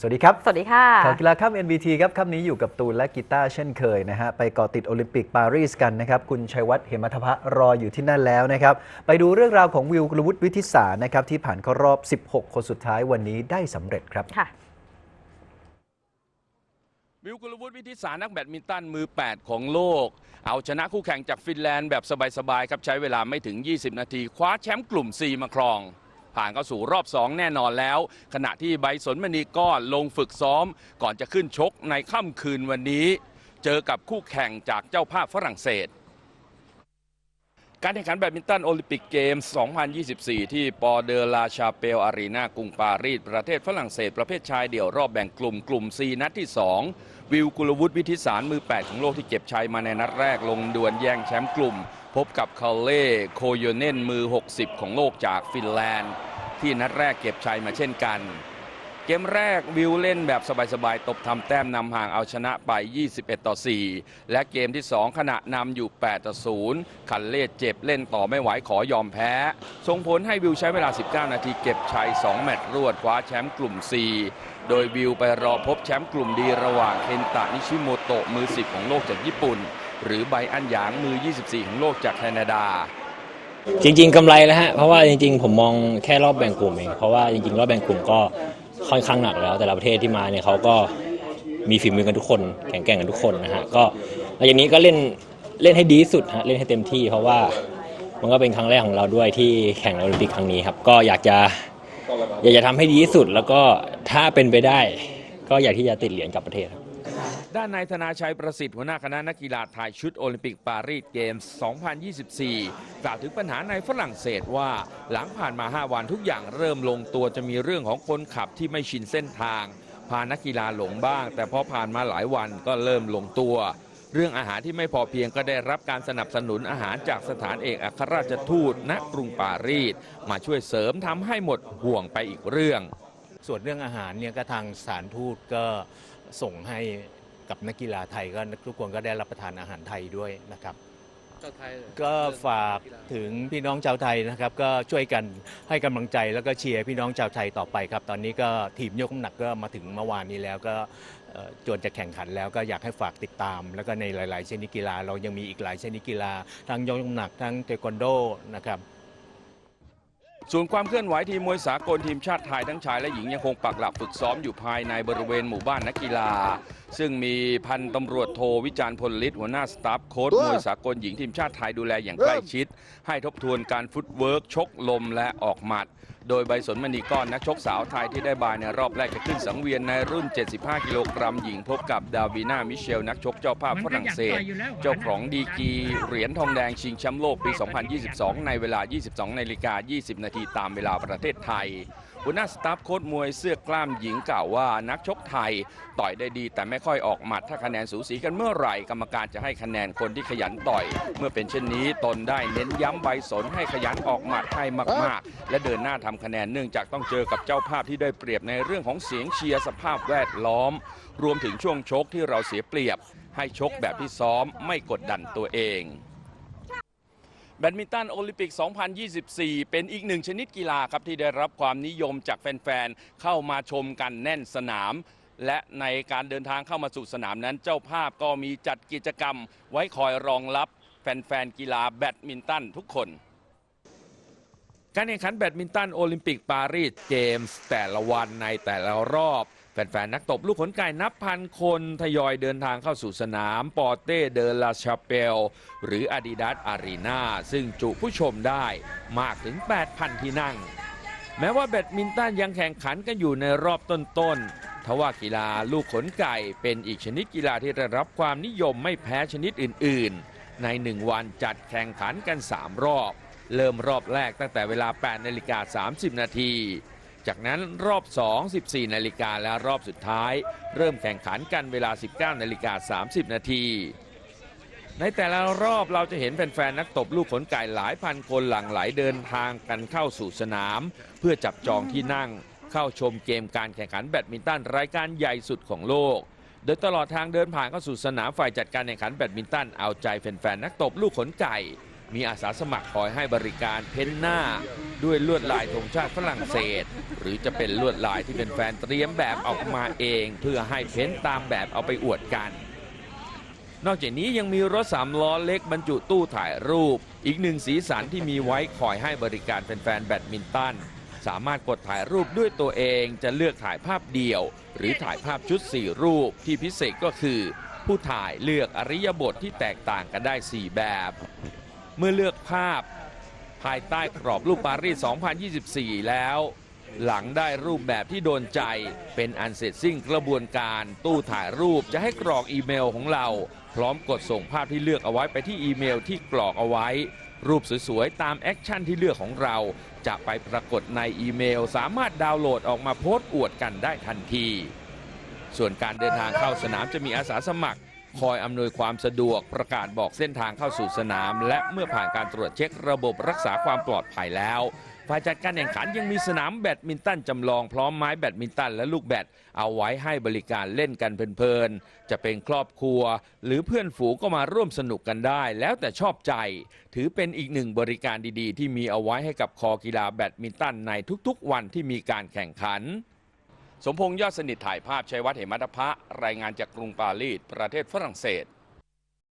สวัสดีครับ สวัสดีค่ะข่าวกีฬาค่ำ NBT ครับค่ำนี้อยู่กับตูนและกีตาร์เช่นเคยนะฮะ ไปเกาะติดโอลิมปิกปารีสกันนะครับ คุณชัยวัฒน์เหมมัทพะรออยู่ที่นั่นแล้วนะครับ ไปดูเรื่องราวของวิวกลวุฒิวิทิสารนะครับ ที่ผ่านเข้ารอบ 16 คนสุดท้ายวันนี้ได้สำเร็จครับค่ะวิวกุลวุฒิวิทิสารนักแบดมินตันมือ 8 ของโลก เอาชนะคู่แข่งจากฟินแลนด์แบบสบายๆครับใช้เวลาไม่ถึง 20 นาที คว้าแชมป์กลุ่ม4มาครอง ผ่านเข้าสู่รอบ 2 แน่นอนแล้ว ขณะที่ใบสนมณีก้อนลงฝึกซ้อม ก่อนจะขึ้นชกในค่ำคืนวันนี้ เจอกับคู่แข่งจากเจ้าภาพฝรั่งเศสการแข่งขันแบดมินตันโอลิมปิกเกมส์2024 ที่ปอเดลาชาเปลอารีนากรุงปารีส ประเทศฝรั่งเศส ประเภทชายเดี่ยวรอบแบ่งกลุ่มกลุ่ม4นัดที่ 2 วิวกุลวุฒิวิทิสารมือ 8 ของโลกที่เก็บชัยมาในนัดแรกลงดวลแย่งแชมป์กลุ่ม พบกับคาเล่โคโยเนนมือ 60 ของโลกจากฟินแลนด์ ที่นัดแรกเก็บชัยมาเช่นกัน เกมแรกวิวเล่นแบบสบายๆ ตบทำแต้มนำห่างเอาชนะไป 21 ต่อ 4 และเกมที่ 2 ขณะนำอยู่ 8 ต่อ 0 คันเล่เจ็บเล่นต่อไม่ไหวขอยอมแพ้ ส่งผลให้วิวใช้เวลา 19 นาทีเก็บชัย 2 แมตช์รวดคว้าแชมป์กลุ่ม4โดยวิวไปรอพบแชมป์กลุ่มดีระหว่างเคนตะนิชิโมโตะมือ 10 ของโลกจากญี่ปุ่น หรือไบอันหยางมือ 24 ของโลกจากแคนาดา จริง ๆกำไรแล้วฮะเพราะว่าจริง ๆ ผมมองแค่รอบแบ่งกลุ่มเองเพราะว่าจริงๆ รอบแบ่งกลุ่มก็ค่อนข้างหนักแล้ว แต่ละประเทศที่มาเนี่ยเขาก็มีฝีมือกันทุกคนแข็งแกร่งกันทุกคนนะฮะก็หลังจากนี้ก็เล่นเล่นให้ดีที่สุดฮะเล่นให้เต็มที่ เพราะว่ามันก็เป็นครั้งแรกของเราด้วยที่แข่งโอลิมปิกครั้งนี้ครับก็อยากจะอยากจะทำให้ดีที่สุด แล้วก็ถ้าเป็นไปได้ ก็อยากที่จะติดเหรียญกลับประเทศครับ ด้านนายธนาชัยประสิทธิ์หัวหน้าคณะนักกีฬาไทยชุดโอลิมปิกปารีสเกมส์2024 กล่าวถึงปัญหาในฝรั่งเศสว่า หลังผ่านมา 5 วันทุกอย่างเริ่มลงตัวจะมีเรื่องของคนขับที่ไม่ชินเส้นทาง พานักกีฬาหลงบ้าง แต่พอผ่านมาหลายวันก็เริ่มลงตัว เรื่องอาหารที่ไม่พอเพียงก็ได้รับการสนับสนุนอาหารจากสถานเอกอัครราชทูตณกรุงปารีสมาช่วยเสริมทำให้หมดห่วงไปอีกเรื่อง ส่วนเรื่องอาหารเนี่ยก็ทางสถารทูตก็ส่งให้ กับนักกีฬาไทยก็ทุกคนก็ได้รับประทานอาหารไทยด้วยนะครับ ก็ฝากถึงพี่น้องชาวไทยนะครับ ก็ช่วยกันให้กำลังใจแล้วก็เชียร์พี่น้องชาวไทยต่อไปครับ ตอนนี้ก็ทีมยกน้ำหนักก็มาถึงเมื่อวานนี้แล้วก็เอ่อจวนจะแข่งขันแล้วก็อยากให้ฝากติดตาม แล้วก็ในหลาย ๆ ชนิดกีฬา เรายังมีอีกหลายชนิดกีฬา ทั้งยกน้ำหนักทั้งเทควันโดนะครับส่วนความเคลื่อนไหวทีมมวยสากลทีมชาติไทยทั้งชายและหญิงยังคงปักหลักฝึกซ้อมอยู่ภายในบริเวณหมู่บ้านนักกีฬา ซึ่งมีพันตำรวจโทวิจารณ์พลฤทธิ์หัวหน้าสตาฟโค้ชมวยสากลหญิงทีมชาติไทยดูแลอย่างใกล้ชิด ให้ทบทวนการฟุตเวิร์กชกลมและออกหมัด โดยใบสนมณีก้อนนักชกสาวไทยที่ได้บายในรอบแรกจะขึ้นสังเวียนในรุ่น 75 กิโลกรัมหญิงพบกับดาวิน่ามิเชล นักชกเจ้าภาพฝรั่งเศส เจ้าของดีกรีเหรียญทองแดงชิงแชมป์โลกปี 2022 ในเวลา 22นาฬิกา 20 นาทีตามเวลาประเทศไทยหัวหน้าสตาฟโค้ชมวยเสื้อกล้ามหญิงกล่าวว่านักชกไทยต่อยได้ดีแต่ไม่ค่อยออกหมัด ถ้าคะแนนสูสีกันเมื่อไหร่กรรมการจะให้คะแนนคนที่ขยันต่อย เมื่อเป็นเช่นนี้ตนได้เน้นย้ำใบสนให้ขยันออกหมัดให้มากๆ และเดินหน้าทำคะแนนเนื่องจากต้องเจอกับเจ้าภาพที่ได้เปรียบในเรื่องของเสียงเชียร์สภาพแวดล้อม รวมถึงช่วงชกที่เราเสียเปรียบ ให้ชกแบบที่ซ้อมไม่กดดันตัวเองแบดมินตันโอลิมปิก 2024 เป็นอีกหนึ่งชนิดกีฬาครับที่ได้รับความนิยมจากแฟน ๆ เข้ามาชมกันแน่นสนาม และในการเดินทางเข้ามาสู่สนามนั้น เจ้าภาพก็มีจัดกิจกรรม ไว้คอยรองรับแฟนๆกีฬาแบดมินตันทุกคนการแข่งขันแบดมินตันโอลิมปิกปารีสเกมส์แต่ละวันในแต่ละรอบแฟนๆนักตบลูกขนไก่นับพันคนทยอยเดินทางเข้าสู่สนามปอเต้เดลาชาเปลหรือ Adidas Arena ซึ่งจุผู้ชมได้มากถึง 8,000 ที่นั่ง แม้ว่าแบดมินตันยังแข่งขันกันอยู่ในรอบต้นๆ ทว่ากีฬาลูกขนไก่เป็นอีกชนิดกีฬาที่ได้รับความนิยมไม่แพ้ชนิดอื่น ๆ ในหนึ่งวันจัดแข่งขันกัน 3 รอบ เริ่มรอบแรกตั้งแต่เวลา 8 นาฬิกา 30 นาที จากนั้นรอบ 2 14 นาฬิกาและรอบสุดท้าย เริ่มแข่งขันกันเวลา 19 นาฬิกา 30 นาทีในแต่ละรอบเราจะเห็นแฟนๆนักตบลูกขนไก่หลายพันคนหลั่งไหลเดินทางกันเข้าสู่สนาม เพื่อจับจองที่นั่ง เข้าชมเกมการแข่งขันแบดมินตันรายการใหญ่สุดของโลก โดยตลอดทางเดินผ่านเข้าสู่สนามฝ่ายจัดการแข่งขันแบดมินตันเอาใจแฟนๆนักตบลูกขนไก่ มีอาสาสมัครคอยให้บริการเพ้นหน้า ด้วยลวดลายธงชาติฝรั่งเศส หรือจะเป็นลวดลายที่เป็นแฟนเตรียมแบบออกมาเอง เพื่อให้เพ้นตามแบบเอาไปอวดกันนอกจากนี้ยังมีรถสามล้อเล็กบรรจุตู้ถ่ายรูป อีกหนึ่งสีสันที่มีไว้คอยให้บริการแฟนๆแบดมินตัน สามารถกดถ่ายรูปด้วยตัวเองจะเลือกถ่ายภาพเดี่ยว หรือถ่ายภาพชุด 4 รูปที่พิเศษก็คือ ผู้ถ่ายเลือกอริยบทที่แตกต่างกันได้ 4 แบบ เมื่อเลือกภาพ ภายใต้กรอบรูปปารีส 2024 แล้ว หลังได้รูปแบบที่โดนใจเป็นอันเสร็จสิ้นกระบวนการตู้ถ่ายรูปจะให้กรอกอีเมลของเรา พร้อมกดส่งภาพที่เลือกเอาไว้ไปที่อีเมลที่กรอกเอาไว้ รูปสวยๆ ตามแอคชั่นที่เลือกของเรา จะไปปรากฏในอีเมล สามารถดาวน์โหลดออกมาโพสต์อวดกันได้ทันที ส่วนการเดินทางเข้าสนามจะมีอาสาสมัคร คอยอำนวยความสะดวกประกาศบอกเส้นทางเข้าสู่สนาม และเมื่อผ่านการตรวจเช็คระบบรักษาความปลอดภัยแล้ว ฝ่ายจัดการแข่งขันยังมีสนามแบดมินตันจำลองพร้อมไม้แบดมินตันและลูกแบดเอาไว้ให้บริการเล่นกันเพลินๆ จะเป็นครอบครัว หรือเพื่อนฝูงก็มาร่วมสนุกกันได้ แล้วแต่ชอบใจ ถือเป็นอีกหนึ่งบริการดีๆ ที่มีเอาไว้ให้กับคอกีฬาแบดมินตันในทุกๆ วันที่มีการแข่งขัน สมพงษ์ยอดสนิทถ่ายภาพชัยวัฒน์เหมมัตพะรายงานจากกรุงปารีสประเทศฝรั่งเศส